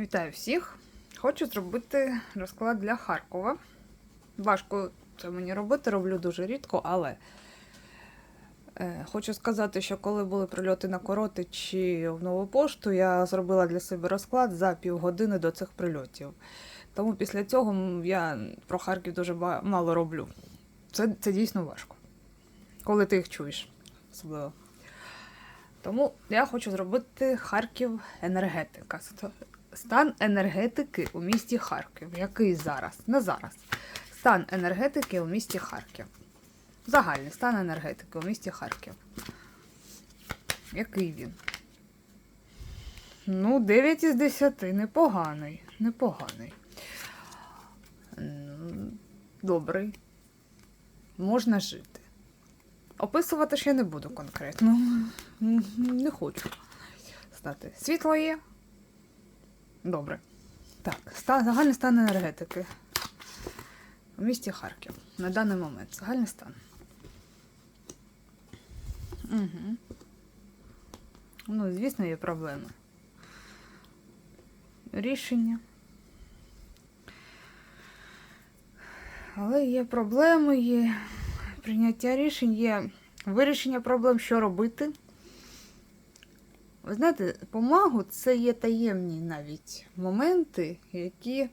Вітаю всіх! Хочу зробити розклад для Харкова. Важко це мені робити, роблю дуже рідко, але е, хочу сказати, що коли були прильоти на короти чи в нову пошту, я зробила для себе розклад за півгодини до цих прильотів. Тому після цього я про Харків дуже мало роблю. Це, це дійсно важко. Коли ти їх чуєш, особливо. Тому я хочу зробити Харків енергетика. Ст- Стан енергетики у місті Харків. Який зараз? Не зараз. Стан енергетики у місті Харків. Загальний стан енергетики у місті Харків. Який він? Ну, 9 із 10. Непоганий. Непоганий. Добрий. Можна жити. Описувати ще не буду конкретно. Не хочу стати. Світло є. Добре. Так, ста, загальний стан енергетики. У місті Харків. На даний момент. Загальний стан. Угу. Ну, звісно, є проблеми. Рішення. Але є проблеми, є прийняття рішень, є вирішення проблем, що робити. Ви знаєте, помагу це є таємні навіть моменти, які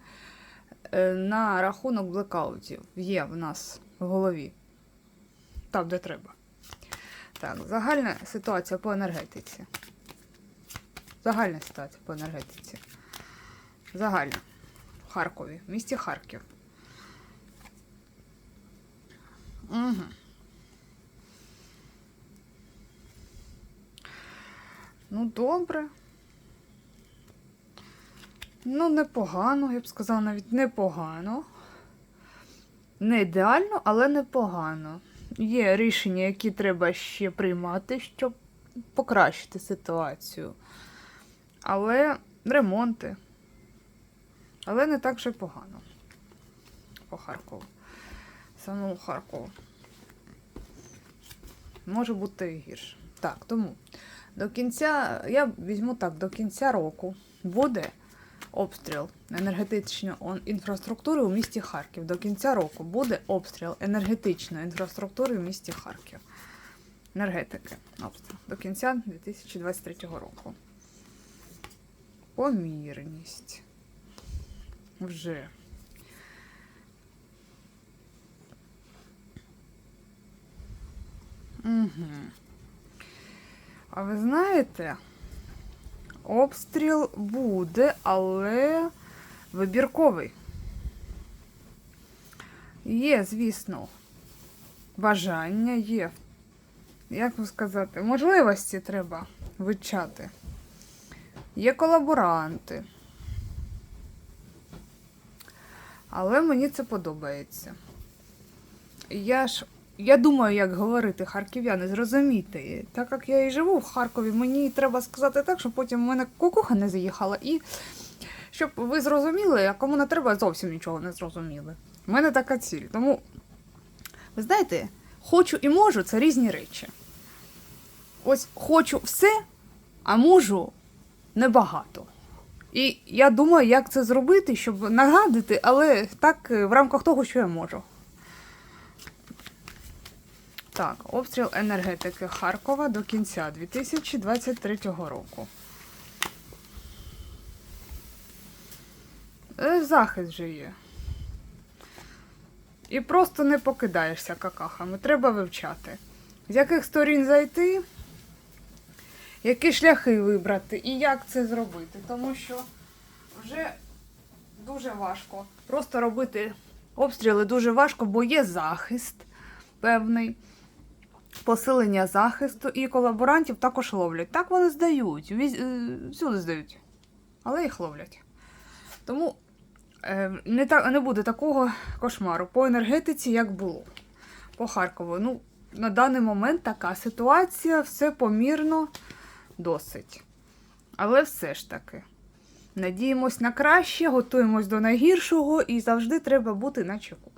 е, на рахунок блекаутів є в нас в голові. Там, де треба. Так, загальна ситуація по енергетиці. Загальна ситуація по енергетиці. Загальна. В Харкові, в місті Харків. Угу. Ну, добре. Ну, непогано, я б сказала, навіть непогано. Не ідеально, але непогано. Є рішення, які треба ще приймати, щоб покращити ситуацію. Але ремонти. Але не так же погано. По Харкову. Самому Харкову. Може бути і гірше. Так, тому. До кінця, я візьму так, до кінця року буде обстріл енергетичної інфраструктури у місті Харків. До кінця року буде обстріл енергетичної інфраструктури у місті Харків. Енергетики. Обстріл. До кінця 2023 року. Помірність. Вже. Угу. А ви знаєте, обстріл буде, але вибірковий. Є, звісно, бажання є. Як вам сказати, можливості треба вивчати. Є колаборанти. Але мені це подобається. Я ж я думаю, як говорити харків'яни, зрозумійте. Так як я і живу в Харкові, мені треба сказати так, щоб потім в мене кукуха не заїхала. І щоб ви зрозуміли, а кому не треба, зовсім нічого не зрозуміли. У мене така ціль. Тому, ви знаєте, хочу і можу це різні речі. Ось хочу все, а можу небагато. І я думаю, як це зробити, щоб нагадати, але так е, в рамках того, що я можу. Так, обстріл енергетики Харкова до кінця 2023 року. Е, Захист вже є. І просто не покидаєшся какахами. Треба вивчати. З яких сторін зайти, які шляхи вибрати і як це зробити. Тому що вже дуже важко. Просто робити обстріли дуже важко, бо є захист певний посилення захисту і колаборантів також ловлять. Так вони здають, е, всюди здають, але їх ловлять. Тому е, не, та, не буде такого кошмару по енергетиці, як було. По Харкову. Ну, на даний момент така ситуація, все помірно досить. Але все ж таки. Надіємось на краще, готуємось до найгіршого і завжди треба бути на чеку.